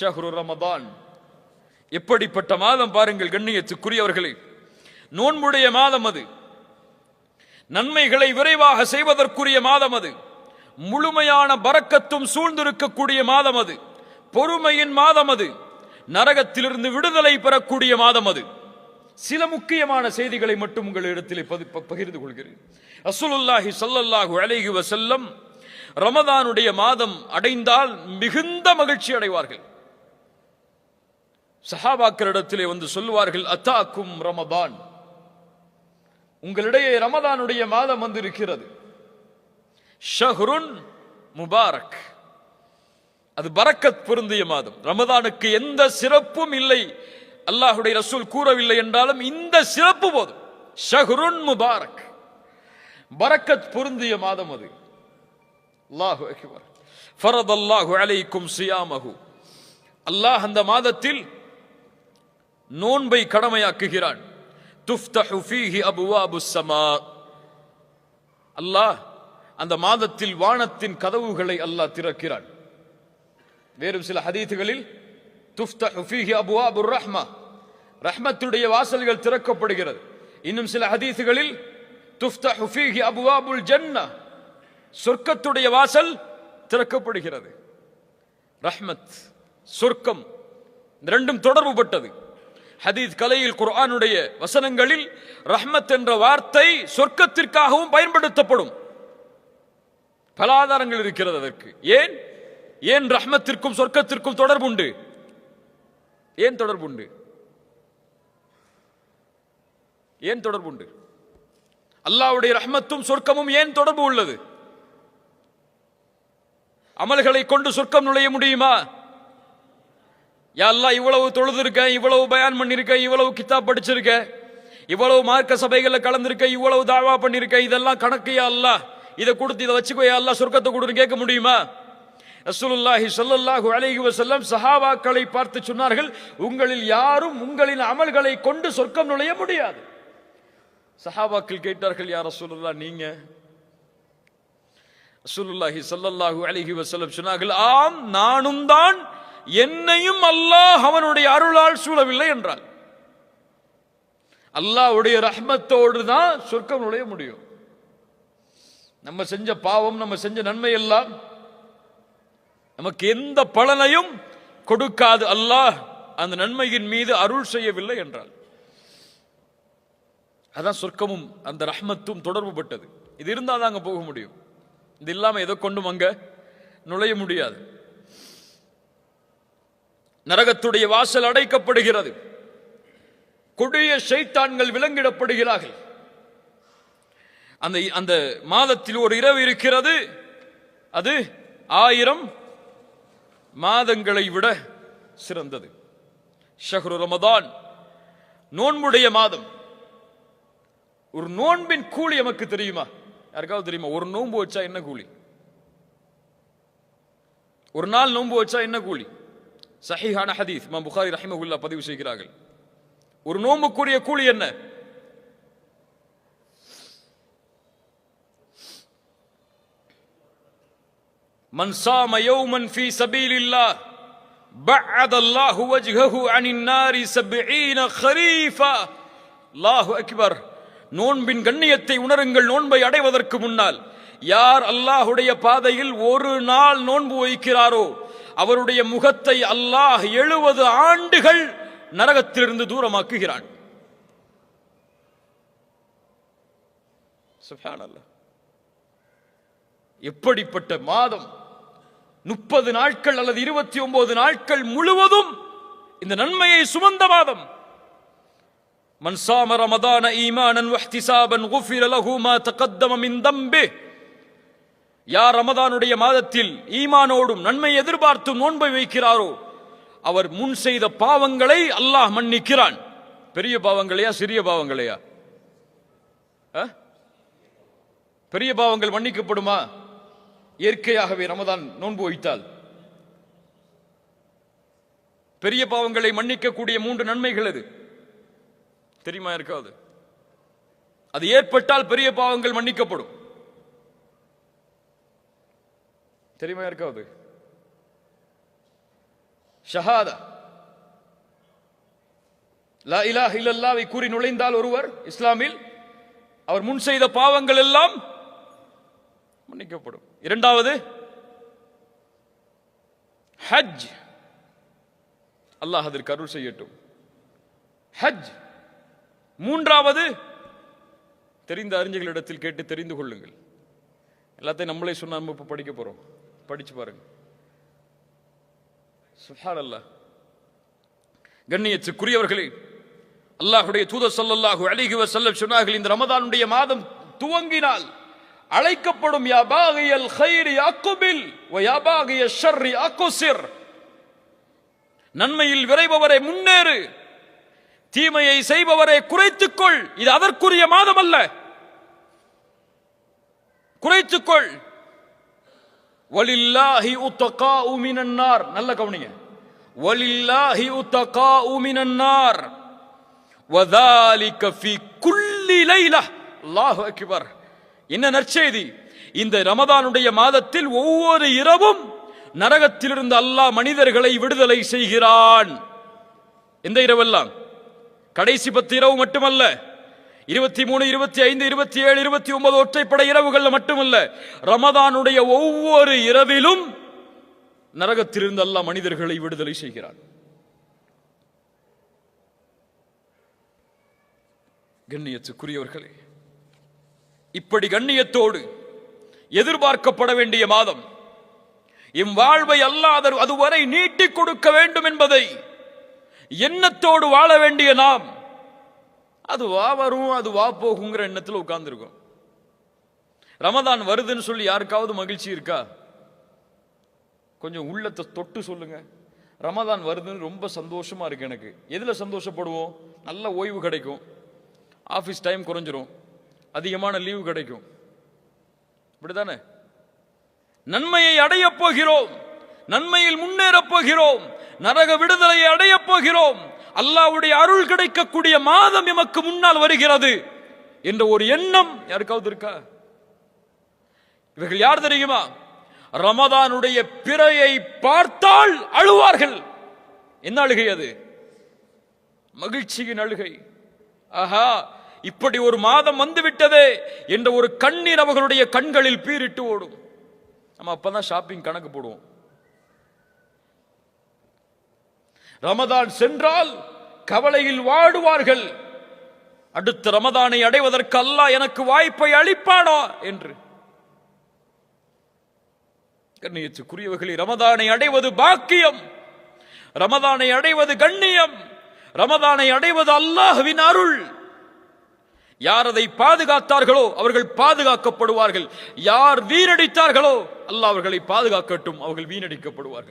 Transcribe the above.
ஷஹ்ரு ரமதான். எப்படிப்பட்ட மாதம் பாருங்கள் கண்ணியத்துக்குரியவர்களே. நோன்புடைய மாதம் அது. நன்மைகளை விரைவாக செய்வதற்குரிய மாதம் அது. முழுமையான பறக்கத்தும் சூழ்ந்திருக்கக்கூடிய மாதம் அது. பொறுமையின் மாதம் அது. நரகத்திலிருந்து விடுதலை பெறக்கூடிய மாதம் அது. சில முக்கியமான செய்திகளை மட்டும் உங்கள் இடத்திலே பகிர்ந்து கொள்கிறேன். அசுலுல்லாஹி சல்லல்லாஹு அலைஹி வசல்லம் ரமதானுடைய மாதம் அடைந்தால் மிகுந்த மகிழ்ச்சி அடைவார்கள். சஹாபாக்களிடத்திலே வந்து சொல்லுவார்கள் அத்தாக்கும் ரமதான். உங்களிடையே ரமதானுடைய மாதம் வந்திருக்கிறது. ஷஹ்ருன் முபாரக். அது பரக்கத் பொருந்திய மாதம். ரமதானுக்கு எந்த சிறப்பும் இல்லை. அல்லாஹுடைய ரசூல் கூறவில்லை என்றாலும் இந்த சிறப்பு போதும். ஷஹ்ருன் முபாரக். பரக்கத் பொருந்திய மாதம் அது. அல்லாஹு அக்பர். ஃபரத் அல்லாஹு அலைக்கும் சியாமஹு. அல்லாஹ் அந்த மாதத்தில் நோன்பை கடமையாக்குகிறான். துஃப்தஹு ஃபீஹி அபுவாபு சமா. அல்லாஹ் அந்த மாதத்தில் வானத்தின் கதவுகளை அல்லாஹ் திறக்கிறான். வேறு சில ஹதீத்துகளில் துஃப்தஹு ஃபீஹி அபுவாபு ரஹ்மா ரஹ்மத்துடைய வாசல்கள் திறக்கப்படுகிறது. இன்னும் சில ஹதீத்துகளில் துஃப்தஹு ஃபீஹி அபுவாபுல் ஜன்னா சொர்க்கத்துடைய வாசல் திறக்கப்படுகிறது. ரஹ்மத் சொர்க்கம் இந்த ரெண்டும் தொடர்புபட்டது. ஹதீஸ் கலையில் குர்ஆனுடைய வசனங்களில் ரஹ்மத் என்ற வார்த்தை சொர்க்கத்திற்காகவும் பயன்படுத்தப்படும். பல ஆதாரங்கள் இருக்கிறது அதற்கு. ஏன்? ஏன் ரஹ்மத்திற்கும் சொர்க்கத்திற்கும் தொடர்புண்டு? ஏன் தொடர்புண்டு? ஏன் தொடர்புண்டு? அல்லாஹ்வுடைய ரஹ்மத்தும் சொர்க்கமும் ஏன் தொடர்பு உள்ளது? அமல்களை கொண்டு சொர்க்கம் நுழைய முடியுமா? யா இவ்வளவு தொழுதுருக்கேன் இவ்வளவு பயான் பண்ணியிருக்கேன் இவ்வளவு கித்தாப் படிச்சிருக்கேன் இவ்வளவு மார்க்க சபைகளில் கலந்திருக்க இவ்வளவு தாவா பண்ணியிருக்கேன் இதெல்லாம் கணக்கு யா இதை கொடுத்து இதை வச்சுக்கோ யா சொர்க்கத்தை கொடுன்னு கேட்க முடியுமா? ரசூலுல்லாஹி சொல்லல்லாஹு அலைஹி வஸல்லம் சஹாபாக்களை பார்த்து சொன்னார்கள் உங்களில் யாரும் உங்களின் அமல்களை கொண்டு சொர்க்கம் நுழைய முடியாது. சஹாபாக்கள் கேட்டார்கள் யார் ரசூலுல்லா நீங்க? ரசூலுல்லாஹி சல்லல்லாஹு அலைஹி வஸல்லம் சொன்னார்கள் ஆம் நானும் தான் என்னையும் அல்லாஹ் அவனுடைய அருளால் சூழவில்லை என்றார். அல்லாஹ்வுடைய ரஹ்மத்தோடு தான் சொர்க்கம் நுழைய முடியும். நம்ம செஞ்ச பாவம் நம்ம செஞ்ச நன்மை எல்லாம் நமக்கு எந்த பலனையும் கொடுக்காது அல்லாஹ். அந்த நன்மையின் மீது அருள் செய்யவில்லை என்றால் அதான் சொர்க்கமும் அந்த ரஹ்மத்தும் தொடர்பு பட்டது இது இருந்தால் தான் அங்க போக முடியும். இது இல்லாமல் எதை கொண்டும் அங்கே நுழைய முடியாது. நரகத்துடைய வாசல் அடைக்கப்படுகிறது. கொடிய சைத்தான்கள் விலங்கிடப்படுகிறார்கள். அந்த அந்த மாதத்தில் ஒரு இரவு இருக்கிறது. அது ஆயிரம் மாதங்களை விட சிறந்தது. ஷஹ்ரு ரமதான் நோன்புடைய மாதம். ஒரு நோன்பின் கூலி நமக்கு தெரியுமா? யாருக்காவது தெரியுமா? ஒரு நோன்பு வச்சா என்ன கூலி? ஒரு நாள் நோன்பு வச்சா என்ன கூலி? சஹீஹான ஹதீஸ் இமாம் புகாரி ரஹிமகுல்லா பதிவு செய்கிறார்கள் ஒரு நோன்புக்குரிய கூலி என்ன من صام يوما في سبيل الله بعد الله وجهه عن النار سبعين خريفا الله أكبر நோன்பின் கண்ணியத்தை உணருங்கள் நோன்பை அடைவதற்கு முன்னால் யார் அல்லாஹுடைய பாதையில் ஒரு நாள் நோன்பு வைக்கிறாரோ அவருடைய முகத்தை அல்லாஹ் எழுபது ஆண்டுகள் நரகத்திலிருந்து தூரமாக்குகிறான். எப்படிப்பட்ட மாதம்? முப்பது நாட்கள் அல்லது இருபத்தி ஒன்பது நாட்கள் முழுவதும் இந்த நன்மையை சுமந்த மாதம். மன்சாமர மதான ஈமானன் வஹ்திசாபன் குஃபிர லஹு மா தகத்தம மின் தம்பே. யார் ரமதானுடைய மாதத்தில் ஈமானோடும் நன்மை எதிர்பார்த்து நோன்பை வைக்கிறாரோ அவர் முன் செய்த பாவங்களை அல்லாஹ் மன்னிக்கிறான். பெரிய பாவங்களையா சிறிய பாவங்களையா? ஆ? பெரிய பாவங்கள் மன்னிக்கப்படுமா? இயற்கையாகவே ரமதான் நோன்பு வைத்தால். பெரிய பாவங்களை மன்னிக்கக்கூடிய மூன்று நன்மைகள் அது தெரியுமா இருக்காது அது ஏற்பட்டால் பெரிய பாவங்கள் மன்னிக்கப்படும். தெரியுமா இருக்காது ஷஹாதா. லா இலாஹ இல்லல்லாவை கூறி நுழைந்தால் ஒருவர் இஸ்லாமில் அவர் முன் செய்த பாவங்கள் எல்லாம் மன்னிக்கப்படும். இரண்டாவது ஹஜ். அல்லாஹ் அதற்கு அருள் செய்யட்டும். ஹஜ். மூன்றாவது தெரிந்த அறிஞர்களிடத்தில் கேட்டு தெரிந்து கொள்ளுங்கள். எல்லாத்தையும் நம்மளே சொன்னால் நம்ம இப்ப படிக்க போறோம். படிச்சு பாருங்க. சுஹான் கண்ணியத்துக்குரியவர்களே அல்லாஹுடைய தூத சொல்லல்லாஹு அலைஹி வஸல்லம் சொன்னார்கள் இந்த ரமதானுடைய மாதம் துவங்கினால் அழைக்கப்படும் யாபாகியல் ஹைரி அக்குபில் யாபாகிய ஷர்ரி அக்குசிர். நன்மையில் விரைபவரை முன்னேறு தீமையை செய்பவரை குறைத்துக்கொள். இது அதற்குரிய மாதம் அல்ல குறைத்துக்கொள். வலில்லாஹி உத்தகா உமினன்னார் நல்ல கவனிங்க. வலில்லாஹி உத்தகா உமினன்னார் நார் வதாலிக ஃபி குல்லி லைலா அல்லாஹு அக்பர். என்ன நற்செய்தி? இந்த ரமதானுடைய மாதத்தில் ஒவ்வொரு இரவும் நரகத்திலிருந்து அல்லாஹ் மனிதர்களை விடுதலை செய்கிறான். இந்த இரவெல்லாம்? கடைசி பத்து இரவு மட்டுமல்ல. இருபத்தி மூணு இருபத்தி ஐந்து இருபத்தி ஏழு இருபத்தி ஒன்பது ஒற்றைப்படை இரவுகளில் மட்டுமல்ல ரமதானுடைய ஒவ்வொரு இரவிலும் நரகத்திலிருந்து அல்ல மனிதர்களை விடுதலை செய்கிறான் கண்ணியத்துக்குரியவர்களே இப்படி கண்ணியத்தோடு எதிர்பார்க்கப்பட வேண்டிய மாதம் இம் வாழ்வை அல்லாத அதுவரை நீட்டிக் கொடுக்க வேண்டும் என்பதை எண்ணத்தோடு வாழ வேண்டிய நாம் அது வா வரும் அது வா போகுங்கிற எண்ணத்தில் உட்காந்துருக்கும் ரமதான் வருதுன்னு சொல்லி யாருக்காவது மகிழ்ச்சி இருக்கா? கொஞ்சம் உள்ளத்தை தொட்டு சொல்லுங்க. ரமதான் வருதுன்னு ரொம்ப சந்தோஷமா இருக்கு எனக்கு. எதில் சந்தோஷப்படுவோம்? நல்ல ஓய்வு கிடைக்கும். ஆஃபீஸ் டைம் குறைஞ்சிரும். அதிகமான லீவு கிடைக்கும். இப்படிதானே? நன்மையை அடையப் போகிறோம். நன்மையில் முன்னேறப் போகிறோம். நரக விடுதலையை அடையப் போகிறோம். அல்லாவுடைய அருள் கிடைக்கக்கூடிய மாதம் எமக்கு முன்னால் வருகிறது என்ற ஒரு எண்ணம் யாருக்காவது இருக்கா? இவர்கள் யார் தெரியுமா? ரமதானுடைய பிறையை பார்த்தால் அழுவார்கள். என்ன அழுகை அது? மகிழ்ச்சியின் அழுகை. ஆஹா இப்படி ஒரு மாதம் வந்துவிட்டதே என்ற ஒரு கண்ணீர் அவர்களுடைய கண்களில் பீரிட்டு ஓடும். நம்ம அப்பதான் ஷாப்பிங் கணக்கு போடுவோம். ரமதான் சென்றால் கவலையில் வாடுவார்கள். அடுத்த ரமதானை அடைவதற்கு அல்லாஹ் எனக்கு வாய்ப்பை அளிப்பானா என்று. கண்ணியத்துக்குரியவர்களே ரமதானை அடைவது பாக்கியம். ரமதானை அடைவது கண்ணியம். ரமதானை அடைவது அல்லாஹ்வின் அருள். யார் அதை பாதுகாத்தார்களோ அவர்கள் பாதுகாக்கப்படுவார்கள். யார் வீணடித்தார்களோ அல்லாஹ் அவர்களை பாதுகாக்கட்டும் அவர்கள் வீணடிக்கப்படுவார்கள்.